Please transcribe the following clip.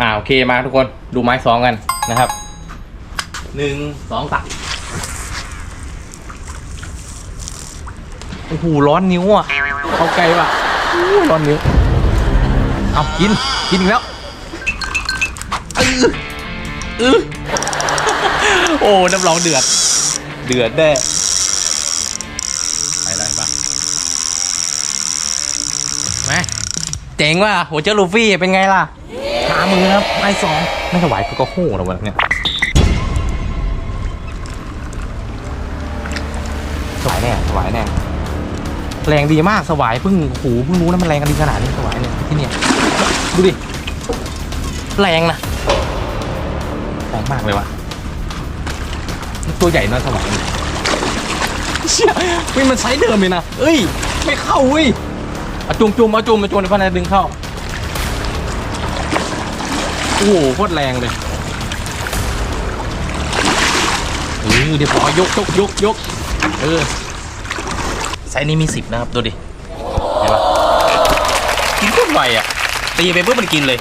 อ่าโอเคมาทุกคนดูไม้สองกันนะครับหนึ่งสองสามโอ้โหร้อนนิ้วอะเข้าใกล้ว่ะร้อนนิ้วเอากินกินอีกแล้วเออเออโอ้น้ำร้องเดือด เดือดแน่ไปเลยปะมาเจ๋งว่ะโหเจ้าลูฟี่เป็นไงล่ะ ขามือครับไม้สองไม่ถวายก็ก็โห่แล้ววะเนี่ยสวายแน่สวายแน่แรงดีมากสวายเพิ่งโหเพิ่งรู้นะมันแรงกันดีขนาดนี้สวายเนี่ยที่เนี่ยดูดิแรงนะแรงมากเลยวะตัวใหญ่นะสวายเนี่ยเชี่ยมันไซส์เดิมเลยนะเอ้ย ไม่เข้าเว้ยเอาจุ่มจุ่มเอาจุ่มอาจุ่มในพันธุ์ดึงเข้า โอ้โหโคตรแรงเลยเออเดี๋ยวพอยกยกยกยกเออไซส์นี้มีสิบนะครับ ดูดิ เห็นปะกินโคตรไวอะ ตีไปปุ๊บมันกินเลย